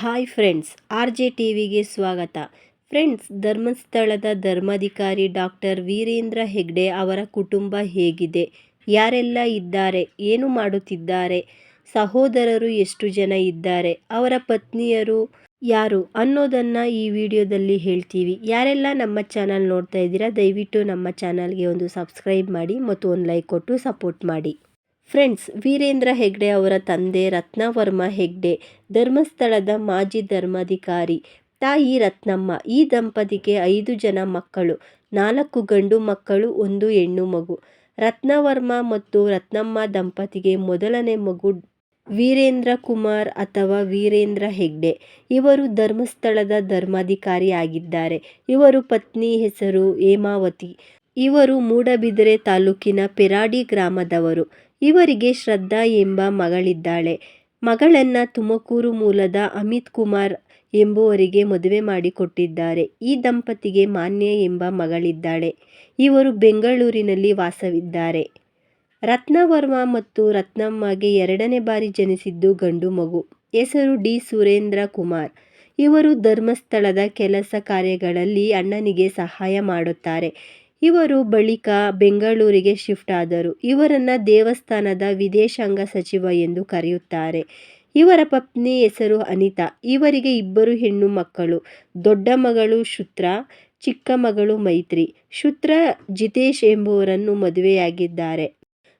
Hi friends, R J T ವಿಗೆ ಸ್ವಾಗತ. Friends, ಧರ್ಮಸ್ಥಳದ ಧರ್ಮಾಧಿಕಾರಿ ಡಾಕ್ಟರ್ ವೀರೇಂದ್ರ ಹೆಗ್ಡೆ ಅವರ ಕುಟುಂಬ ಹೇಗಿದೆ? ಯಾರೆಲ್ಲ ಇದ್ದಾರೆ? ಏನು ಮಾಡುತ್ತಿದ್ದಾರೆ? ಸಹೋದರರು ಎಷ್ಟು ಜನ ಇದ್ದಾರೆ? ಅವರ ಪತ್ನಿಯರು ಯಾರು? ಅನ್ನೋದನ್ನು ಈ ವಿಡಿಯೋದಲ್ಲಿ ಹೇಳ್ತೀವಿ. ಯಾರೆಲ್ಲ ನಮ್ಮ ಚಾನಲ್ ನೋಡ್ತಾ ಇದ್ದೀರಾ, ದಯವಿಟ್ಟು ನಮ್ಮ ಚಾನಲ್ಗೆ ಒಂದು ಸಬ್ಸ್ಕ್ರೈಬ್ ಮಾಡಿ ಮತ್ತು ಒಂದು ಲೈಕ್ ಕೊಟ್ಟು ಸಪೋರ್ಟ್ ಮಾಡಿ. ಫ್ರೆಂಡ್ಸ್, ವೀರೇಂದ್ರ ಹೆಗ್ಡೆ ಅವರ ತಂದೆ ರತ್ನವರ್ಮ ಹೆಗ್ಡೆ, ಧರ್ಮಸ್ಥಳದ ಮಾಜಿ ಧರ್ಮಾಧಿಕಾರಿ ತಾಯಿ ರತ್ನಮ್ಮ, ಈ ದಂಪತಿಗೆ ಐದು ಜನ ಮಕ್ಕಳು, ನಾಲ್ಕು ಗಂಡು ಮಕ್ಕಳು, ಒಂದು ಹೆಣ್ಣು ಮಗು. ರತ್ನವರ್ಮ ಮತ್ತು ರತ್ನಮ್ಮ ದಂಪತಿಗೆ ಮೊದಲನೇ ಮಗು ವೀರೇಂದ್ರ ಕುಮಾರ್ ಅಥವಾ ವೀರೇಂದ್ರ ಹೆಗ್ಡೆ. ಇವರು ಧರ್ಮಸ್ಥಳದ ಧರ್ಮಾಧಿಕಾರಿ ಆಗಿದ್ದಾರೆ. ಇವರು ಪತ್ನಿ ಹೆಸರು ಹೇಮಾವತಿ. ಇವರು ಮೂಡಬಿದಿರೆ ತಾಲೂಕಿನ ಪೆರಾಡಿ ಗ್ರಾಮದವರು. ಇವರಿಗೆ ಶ್ರದ್ಧಾ ಎಂಬ ಮಗಳಿದ್ದಾಳೆ. ಮಗಳನ್ನ ತುಮಕೂರು ಮೂಲದ ಅಮಿತ್ ಕುಮಾರ್ ಎಂಬುವರಿಗೆ ಮದುವೆ ಮಾಡಿಕೊಟ್ಟಿದ್ದಾರೆ. ಈ ದಂಪತಿಗೆ ಮಾನ್ಯ ಎಂಬ ಮಗಳಿದ್ದಾಳೆ. ಇವರು ಬೆಂಗಳೂರಿನಲ್ಲಿ ವಾಸವಿದ್ದಾರೆ. ರತ್ನವರ್ಮ ಮತ್ತು ರತ್ನಮ್ಮಗೆ ಎರಡನೇ ಬಾರಿ ಜನಿಸಿದ್ದು ಗಂಡು ಮಗು. ಹೆಸರು ಡಿ. ಸುರೇಂದ್ರ ಕುಮಾರ್. ಇವರು ಧರ್ಮಸ್ಥಳದ ಕೆಲಸ ಕಾರ್ಯಗಳಲ್ಲಿ ಅಣ್ಣನಿಗೆ ಸಹಾಯ ಮಾಡುತ್ತಾರೆ. ಇವರು ಬಳಿಕ ಬೆಂಗಳೂರಿಗೆ ಶಿಫ್ಟ್ ಆದರು. ಇವರನ್ನ ದೇವಸ್ಥಾನದ ವಿದೇಶಾಂಗ ಸಚಿವ ಎಂದು ಕರೆಯುತ್ತಾರೆ. ಇವರ ಪತ್ನಿ ಹೆಸರು ಅನಿತಾ. ಇವರಿಗೆ ಇಬ್ಬರು ಹೆಣ್ಣು ಮಕ್ಕಳು. ದೊಡ್ಡ ಮಗಳು ಶುತ್ರ, ಚಿಕ್ಕ ಮಗಳು ಮೈತ್ರಿ. ಶುತ್ರ ಜಿತೇಶ್ ಎಂಬುವರನ್ನು ಮದುವೆಯಾಗಿದ್ದಾರೆ.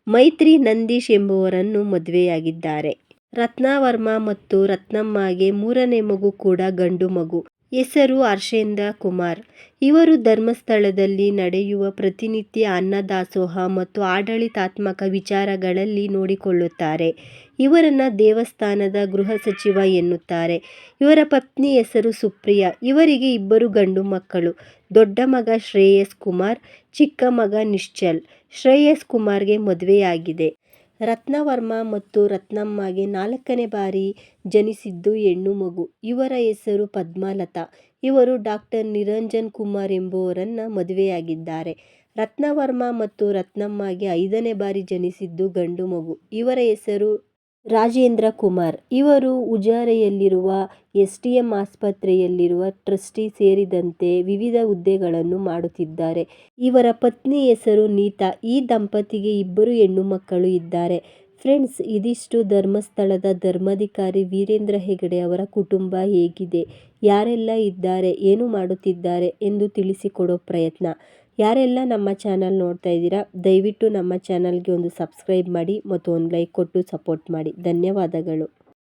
ಮೈತ್ರಿ ನಂದೀಶ್ ಎಂಬುವರನ್ನು ಮದುವೆಯಾಗಿದ್ದಾರೆ. ರತ್ನವರ್ಮ ಮತ್ತು ರತ್ನಮ್ಮಗೆ ಮೂರನೇ ಮಗು ಕೂಡ ಗಂಡು ಮಗು. ಹೆಸರು ಹರ್ಷೇಂದ್ರ ಕುಮಾರ್. ಇವರು ಧರ್ಮಸ್ಥಳದಲ್ಲಿ ನಡೆಯುವ ಪ್ರತಿನಿತ್ಯ ಅನ್ನದಾಸೋಹ ಮತ್ತು ಆಡಳಿತಾತ್ಮಕ ವಿಚಾರಗಳಲ್ಲಿ ನೋಡಿಕೊಳ್ಳುತ್ತಾರೆ. ಇವರನ್ನು ದೇವಸ್ಥಾನದ ಗೃಹ ಸಚಿವ ಎನ್ನುತ್ತಾರೆ. ಇವರ ಪತ್ನಿ ಹೆಸರು ಸುಪ್ರಿಯಾ. ಇವರಿಗೆ ಇಬ್ಬರು ಗಂಡು ಮಕ್ಕಳು. ದೊಡ್ಡ ಮಗ ಶ್ರೇಯಸ್ ಕುಮಾರ್, ಚಿಕ್ಕ ಮಗ ನಿಶ್ಚಲ್. ಶ್ರೇಯಸ್ ಕುಮಾರ್ಗೆ ಮದುವೆಯಾಗಿದೆ. ರತ್ನವರ್ಮ ಮತ್ತು ರತ್ನಮ್ಮಗೆ ನಾಲ್ಕನೇ ಬಾರಿ ಜನಿಸಿದ್ದು ಹೆಣ್ಣು ಮಗು. ಇವರ ಹೆಸರು ಪದ್ಮಲತಾ. ಇವರು ಡಾಕ್ಟರ್ ನಿರಂಜನ್ ಕುಮಾರ್ ಎಂಬುವರನ್ನು ಮದುವೆಯಾಗಿದ್ದಾರೆ. ರತ್ನವರ್ಮ ಮತ್ತು ರತ್ನಮ್ಮಗೆ ಐದನೇ ಬಾರಿ ಜನಿಸಿದ್ದು ಗಂಡು ಮಗು. ಇವರ ಹೆಸರು ರಾಜೇಂದ್ರ ಕುಮಾರ್. ಇವರು ಉಜಾರೆಯಲ್ಲಿರುವ ಎಸ್ ಟಿ ಎಂ ಆಸ್ಪತ್ರೆಯಲ್ಲಿರುವ ಟ್ರಸ್ಟಿ ಸೇರಿದಂತೆ ವಿವಿಧ ಹುದ್ದೆಗಳನ್ನು ಮಾಡುತ್ತಿದ್ದಾರೆ. ಇವರ ಪತ್ನಿ ಹೆಸರು ನೀತಾ. ಈ ದಂಪತಿಗೆ ಇಬ್ಬರು ಹೆಣ್ಣು ಮಕ್ಕಳು ಇದ್ದಾರೆ. ಫ್ರೆಂಡ್ಸ್, ಇದಿಷ್ಟು ಧರ್ಮಸ್ಥಳದ ಧರ್ಮಾಧಿಕಾರಿ ವೀರೇಂದ್ರ ಹೆಗಡೆ ಅವರ ಕುಟುಂಬ ಹೇಗಿದೆ? ಯಾರೆಲ್ಲ ಇದ್ದಾರೆ? ಏನು ಮಾಡುತ್ತಿದ್ದಾರೆ? ಎಂದು ತಿಳಿಸಿಕೊಡೋ ಪ್ರಯತ್ನ. ಯಾರೆಲ್ಲ ನಮ್ಮ ಚಾನಲ್ ನೋಡ್ತಾ ಇದ್ದೀರಾ, ದಯವಿಟ್ಟು ನಮ್ಮ ಚಾನಲ್ಗೆ ಒಂದು ಸಬ್ಸ್ಕ್ರೈಬ್ ಮಾಡಿ ಮತ್ತು ಒಂದು ಲೈಕ್ ಕೊಟ್ಟು ಸಪೋರ್ಟ್ ಮಾಡಿ. ಧನ್ಯವಾದಗಳು.